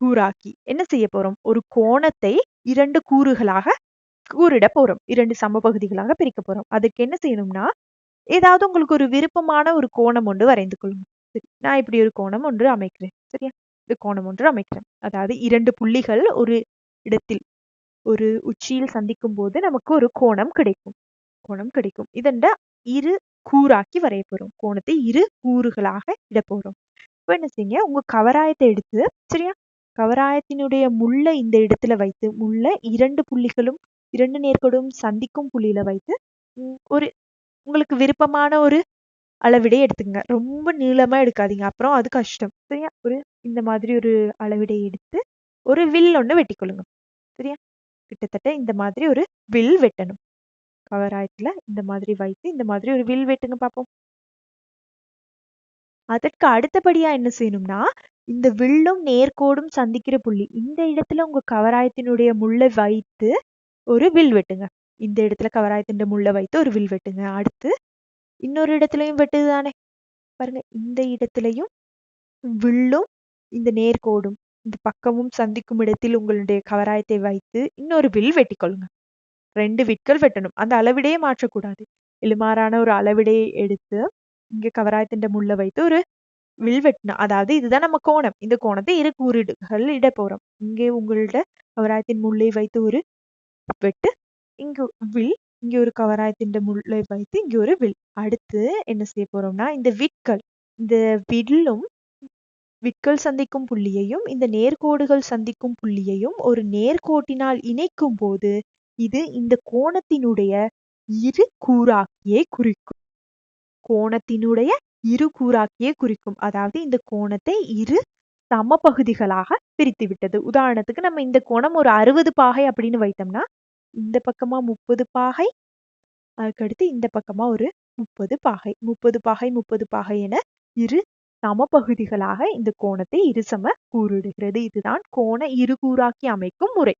கூறாக்கி என்ன செய்ய போறோம்? ஒரு கோணத்தை இரண்டு கூறுகளாக கூறிட போறோம். இரண்டு சமபகுதிகளாக பிரிக்க போறோம். அதுக்கு என்ன செய்யணும்னா ஏதாவது உங்களுக்கு ஒரு விருப்பமான ஒரு கோணம் ஒன்று வரைந்து கொள்ளும். சரி நான் இப்படி ஒரு கோணம் ஒன்று அமைக்கிறேன். சரியா? இந்த கோணம் ஒன்று அமைக்கிறேன். அதாவது இரண்டு புள்ளிகள் ஒரு இடத்தில் ஒரு உச்சியில் சந்திக்கும் போது நமக்கு ஒரு கோணம் கிடைக்கும். கோணம் கிடைக்கும். இதண்ட இரு கூறாக்கி வரைய போறோம். கோணத்தை இரு கூறுகளாக இட போறோம். இப்போ என்ன செய்யுங்க? உங்க கவராயத்தை எடுத்து சரியா? கவராயத்தினுடைய முள்ள இந்த இடத்துல வைத்து முள்ள இரண்டு புள்ளிகளும் இரண்டு நேர்கோடும் சந்திக்கும் புள்ளியில வைத்து ஒரு உங்களுக்கு விருப்பமான ஒரு அளவிடை எடுத்துங்க. ரொம்ப நீளமா எடுக்காதீங்க. அப்புறம் அது கஷ்டம். சரியா? ஒரு இந்த மாதிரி ஒரு அளவிடை எடுத்து ஒரு வில் ஒன்று வெட்டிக்கொள்ளுங்க. சரியா? கிட்டத்தட்ட இந்த மாதிரி ஒரு வில் வெட்டணும். கவராயத்துல இந்த மாதிரி வைத்து இந்த மாதிரி ஒரு வில் வெட்டுங்க பார்ப்போம் அதற்கு அடுத்தபடியா என்ன செய்யணும்னா இந்த வில்லும் நேர்கோடும் சந்திக்கிற புள்ளி இந்த இடத்துல உங்க கவராயத்தினுடைய முள்ளை வைத்து ஒரு வில் வெட்டுங்க. இந்த இடத்துல கவராயத்தின் முள்ளை வைத்து ஒரு வில் வெட்டுங்க. அடுத்து இன்னொரு இடத்துலயும் வெட்டுது தானே பாருங்க இந்த இடத்துலயும் வில்லும் இந்த நேர்கோடும் இந்த பக்கமும் சந்திக்கும் இடத்தில் உங்களுடைய கவராயத்தை வைத்து இன்னொரு வில் வெட்டிக்கொள்ளுங்க. ரெண்டு விட்கள் வெட்டணும். அந்த அளவிடையே மாற்றக்கூடாது. இலுமாறான ஒரு அளவிடையை எடுத்து இங்க கவராயத்தின் முள்ள வைத்து ஒரு வில் வெட்டணும் அதாவது இதுதான் நம்ம கோணம். இந்த கோணத்தை இரு கூறிடுகள் இட போறோம். இங்கே உங்கள்ட கவராயத்தின் முள்ளை வைத்து ஒரு வெட்டு இங்கு வில் இங்க ஒரு கவராயத்தின் முள்ளை வைத்து இங்க ஒரு வில். அடுத்து என்ன செய்ய போறோம்னா இந்த விட்கள் இந்த வில்லும் விட்கள் சந்திக்கும் புள்ளியையும் இந்த நேர்கோடுகள் சந்திக்கும் புள்ளியையும் ஒரு நேர்கோட்டினால் இணைக்கும் போது இது இந்த கோணத்தினுடைய இரு கூறாக்கியை குறிக்கும். கோணத்தினுடைய இரு கூறாக்கியே குறிக்கும். அதாவது இந்த கோணத்தை இரு சம பகுதிகளாக பிரித்து விட்டது உதாரணத்துக்கு நம்ம இந்த கோணம் ஒரு அறுபது பாகை அப்படின்னு வைத்தோம்னா இந்த பக்கமா முப்பது பாகை அதுக்கடுத்து இந்த பக்கமா ஒரு முப்பது பாகை. முப்பது பாகை முப்பது பாகை என இரு சம பகுதிகளாக இந்த கோணத்தை இருசம கூறிடுகிறது. இதுதான் கோண இருகூறாக்கி அமைக்கும் முறை.